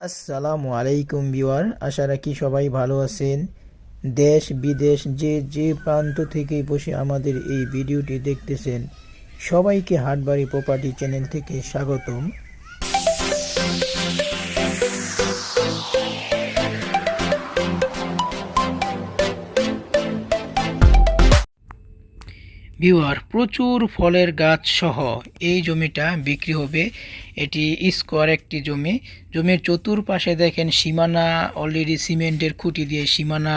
আসসালামু আলাইকুম বিওয়ার আশা রাখি সবাই ভালো আছেন। দেশ, বিদেশ, যে যে প্রান্ত থেকে বসে আমাদের এই ভিডিওটি দেখতেছেন, সবাইকে হাটবাড়ি প্রপার্টি চ্যানেল থেকে স্বাগতম। ভিউয়ার, প্রচুর ফলের গাছ সহ এই জমিটা বিক্রি হবে। এটি স্কোয়ার একটি জমি। জমির চতুর্পাশে দেখেন সীমানা অলরেডি সিমেন্টের খুঁটি দিয়ে সীমানা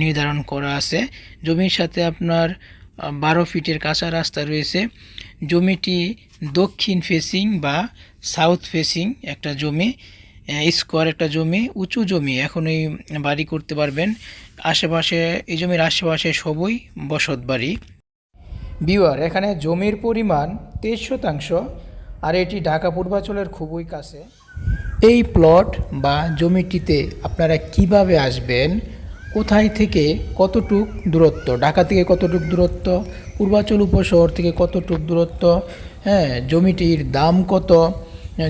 নির্ধারণ করা আছে। জমির সাথে আপনার বারো ফিটের কাঁচা রাস্তা রয়েছে। জমিটি দক্ষিণ ফেসিং বা সাউথ ফেসিং একটা জমি স্কোয়ার একটা জমি, উঁচু জমি। এখন এই বাড়ি করতে পারবেন। আশেপাশে, এই জমির আশেপাশে সবই বসত বাড়ি বিওয়ার এখানে জমির পরিমাণ তেইশ শতাংশ, আর এটি ঢাকা পূর্বাঞ্চলের খুবই কাছে। এই প্লট বা জমিটিতে আপনারা কীভাবে আসবেন, কোথায় থেকে কতটুক দূরত্ব, ঢাকা থেকে কতটুক দূরত্ব, পূর্বাঞ্চল উপশহর থেকে কতটুক দূরত্ব হ্যাঁ জমিটির দাম কত,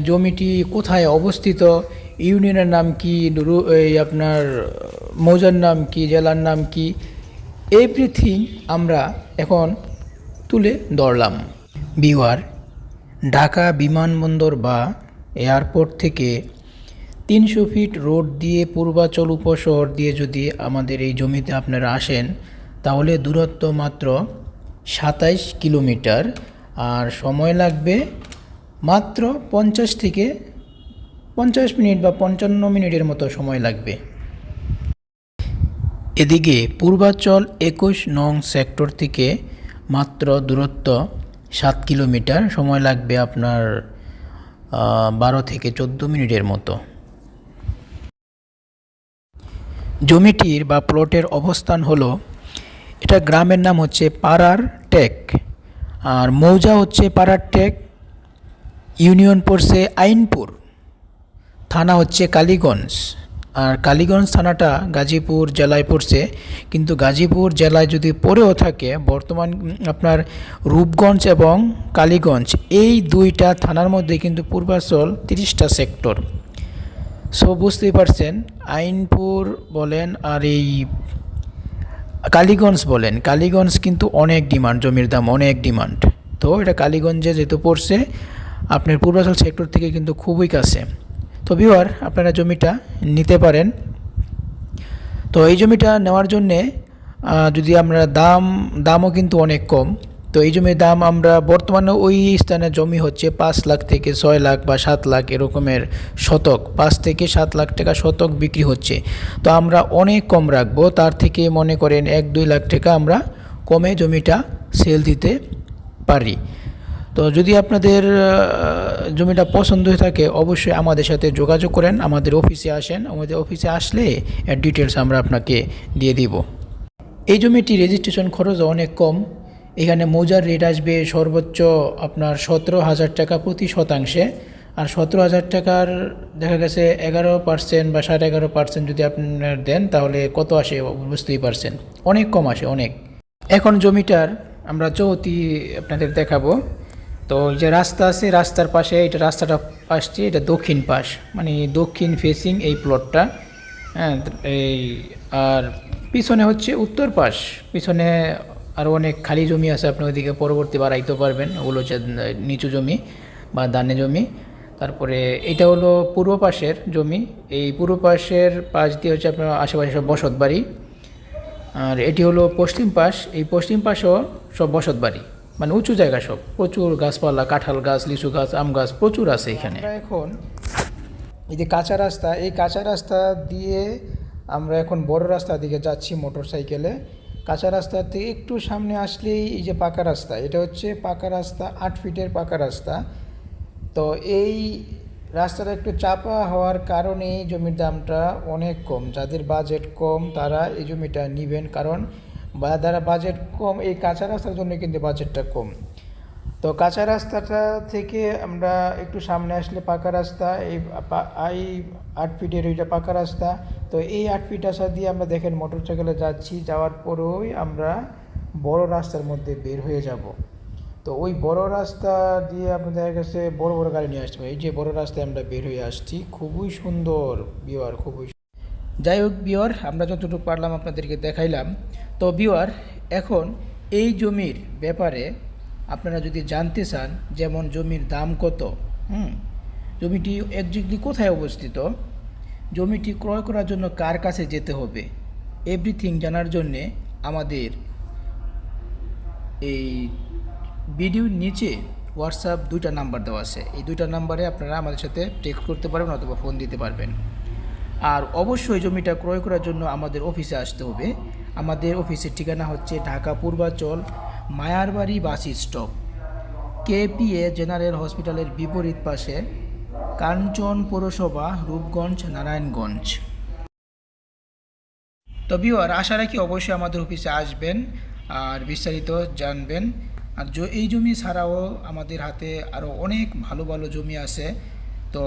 জমিটি কোথায় অবস্থিত, ইউনিয়নের নাম কি এই আপনার, মৌজার নাম কি, জেলার নাম কি, এভরিথিং আমরা এখন তুলে ধরলাম। বিওয়ার ঢাকা বিমানবন্দর বা এয়ারপোর্ট থেকে তিনশো ফিট রোড দিয়ে পূর্বাচল উপশহর দিয়ে যদি আমাদের এই জমিতে আপনারা আসেন, তাহলে দূরত্ব মাত্র সাতাইশ কিলোমিটার। আর সময় লাগবে মাত্র পঞ্চাশ থেকে পঞ্চাশ মিনিট বা পঞ্চান্ন মিনিটের মতো সময় লাগবে। এদিকে পূর্বাচল একুশ নং সেক্টর থেকে মাত্র দূরত্ব সাত কিলোমিটার, সময় লাগবে আপনার বারো থেকে চোদ্দ মিনিটের মতো। জমিটির বা প্লটের অবস্থান হলো, এটা গ্রামের নাম হচ্ছে পাড়ার টেক, আর মৌজা হচ্ছে পাড়ার টেক, ইউনিয়ন পড়ছে আইনপুর, থানা হচ্ছে কালীগঞ্জ। আর কালীগঞ্জ থানাটা গাজীপুর জেলায় পড়ছে। কিন্তু গাজীপুর জেলায় যদি পড়েও থাকে, বর্তমান আপনার রূপগঞ্জ এবং কালীগঞ্জ, এই দুইটা থানার মধ্যে কিন্তু পূর্বাচল তিরিশটা সেক্টর। সো বুঝতেই পারছেন, আইনপুর বলেন আর এই কালীগঞ্জ বলেন, কালীগঞ্জ কিন্তু অনেক ডিমান্ড, জমির দাম অনেক ডিমান্ড। তো এটা কালীগঞ্জে যেহেতু পড়ছে, আপনার পূর্বাচল সেক্টর থেকে কিন্তু খুবই কাছে। তো ভিওয়ার আপনারা জমিটা নিতে পারেন। তো এই জমিটা নেওয়ার জন্যে যদি আমরা দাম, দামও কিন্তু অনেক কম, তো এই জমির দাম আমরা বর্তমানে ওই স্থানে জমি হচ্ছে পাঁচ লাখ থেকে ছয় লাখ বা সাত লাখ এরকমের শতক, পাঁচ থেকে সাত লাখ টাকা শতক বিক্রি হচ্ছে। তো আমরা অনেক কম রাখব, তার থেকে মনে করেন এক দুই লাখ টাকা আমরা কমে জমিটা সেল দিতে পারি। তো যদি আপনাদের জমিটা পছন্দ হয়ে থাকে, অবশ্যই আমাদের সাথে যোগাযোগ করেন, আমাদের অফিসে আসেন। আমাদের অফিসে আসলে এর ডিটেলস আমরা আপনাকে দিয়ে দিব। এই জমিটি রেজিস্ট্রেশন খরচ অনেক কম। এখানে মৌজার রেট আসবে সর্বোচ্চ আপনার সতেরো হাজার টাকা প্রতি শতাংশে। আর সতেরো হাজার টাকার দেখা গেছে এগারো পার্সেন্ট বা সাড়ে এগারো পার্সেন্ট যদি আপনার দেন, তাহলে কত আসে বুঝতেই পারছেন। অনেক কম আসে, অনেক। এখন জমিটার আমরা চৌতি আপনাদের দেখাবো। তো এই যে রাস্তা আছে, রাস্তার পাশে, এটা রাস্তাটা পাশটি, এটা দক্ষিণ পাশ। মানে দক্ষিণ ফেসিং এই প্লটটা হ্যাঁ এই আর পিছনে হচ্ছে উত্তর পাশ। পিছনে আরও অনেক খালি জমি আছে, আপনি ওইদিকে পরবর্তী বাড়াইতে পারবেন। ওগুলো হচ্ছে নিচু জমি বা দানে জমি। তারপরে এটা হলো পূর্ব পাশের জমি। এই পূর্ব পাশের পাশ দিয়ে হচ্ছে আপনার আশেপাশে সব বসত বাড়ি। আর এটি হলো পশ্চিম পাশ। এই পশ্চিম পাশেও সব বসত বাড়ি। মানে উঁচু জায়গা সব। প্রচুর গাছপালা, কাঁঠাল গাছ, লিচু গাছ, আম গাছ প্রচুর আছে এখানে। এখন এই যে কাঁচা রাস্তা, এই কাঁচা রাস্তা দিয়ে আমরা এখন বড় রাস্তার দিকে যাচ্ছি মোটর সাইকেলে। কাঁচা রাস্তা থেকে একটু সামনে আসলেই এই যে পাকা রাস্তা, এটা হচ্ছে পাকা রাস্তা, আট ফিটের পাকা রাস্তা। তো এই রাস্তাটা একটু চাপা হওয়ার কারণেই জমির দামটা অনেক কম। যাদের বাজেট কম, তারা এই জমিটা নেবেন। কারণ বা যারা বাজেট কম, এই কাঁচা রাস্তার জন্য কিন্তু বাজেটটা কম। তো কাঁচা রাস্তাটা থেকে আমরা একটু সামনে আসলে পাকা রাস্তা, এই এই আট ফিটের ওইটা পাকা রাস্তা। তো এই আট ফিট আসা দিয়ে আমরা দেখেন মোটর সাইকেলে যাচ্ছি, যাওয়ার পরেই আমরা বড় রাস্তার মধ্যে বের হয়ে যাব। তো ওই বড় রাস্তা দিয়ে আপনার দেখা গেছে বড় বড় গাড়ি নিয়ে আসতে এই যে বড় রাস্তায় আমরা বের হয়ে আসছি, খুবই সুন্দর বিওয়ার খুবই যাই হোক বিওর আমরা যতটুকু পারলাম আপনাদেরকে দেখাইলাম। তো বিওয়ার এখন এই জমির ব্যাপারে আপনারা যদি জানতে চান, যেমন জমির দাম কত, হুম, জমিটি একজাক্টলি কোথায় অবস্থিত, জমিটি ক্রয় করার জন্য কার কাছে যেতে হবে এভরিথিং জানার জন্যে আমাদের এই ভিডিওর নিচে হোয়াটসঅ্যাপ দুইটা নাম্বার দেওয়া আছে। এই দুইটা নাম্বারে আপনারা আমাদের সাথে টেক্সট করতে পারবেন অথবা ফোন দিতে পারবেন। আর অবশ্যই জমিটা ক্রয় করার জন্য আমাদের অফিসে আসতে হবে। আমাদের অফিসের ঠিকানা হচ্ছে Dhaka Purbachal, Mayarbari bus stop. KPA general হসপিটালের বিপরীত পাশে কাঞ্চন পৌরসভা, রূপগঞ্জ, নারায়ণগঞ্জ। তো ভিউয়ার, আশা রাখি অবশ্যই আমাদের অফিসে আসবেন আর বিস্তারিত জানবেন। আর এই জমি ছাড়াও আমাদের হাতে আরও অনেক ভালো ভালো জমি আছে। তো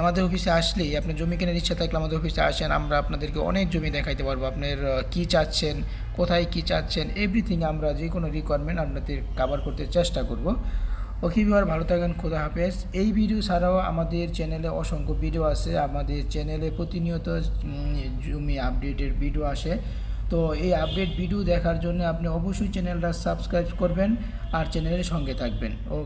আমাদের অফিসে আসলেই আপনি জমি কেনার ইচ্ছা থাকলে আমাদের অফিসে আসেন, আমরা আপনাদেরকে অনেক জমি দেখাইতে পারব। আপনার কী চাচ্ছেন, কোথায় কী চাচ্ছেন এভরিথিং আমরা যে কোনো রিকোয়ারমেন্ট আপনাদের কাভার করতে চেষ্টা করব। ওকে বিহার ভালো থাকেন, খোদা হাফেজ। এই ভিডিও ছাড়াও আমাদের চ্যানেলে অসংখ্য ভিডিও আছে। আমাদের চ্যানেলে প্রতিনিয়ত জমি আপডেটের ভিডিও আসে। তো এই আপডেট ভিডিও দেখার জন্য আপনি অবশ্যই চ্যানেলটা সাবস্ক্রাইব করবেন আর চ্যানেলের সঙ্গে থাকবেন। ও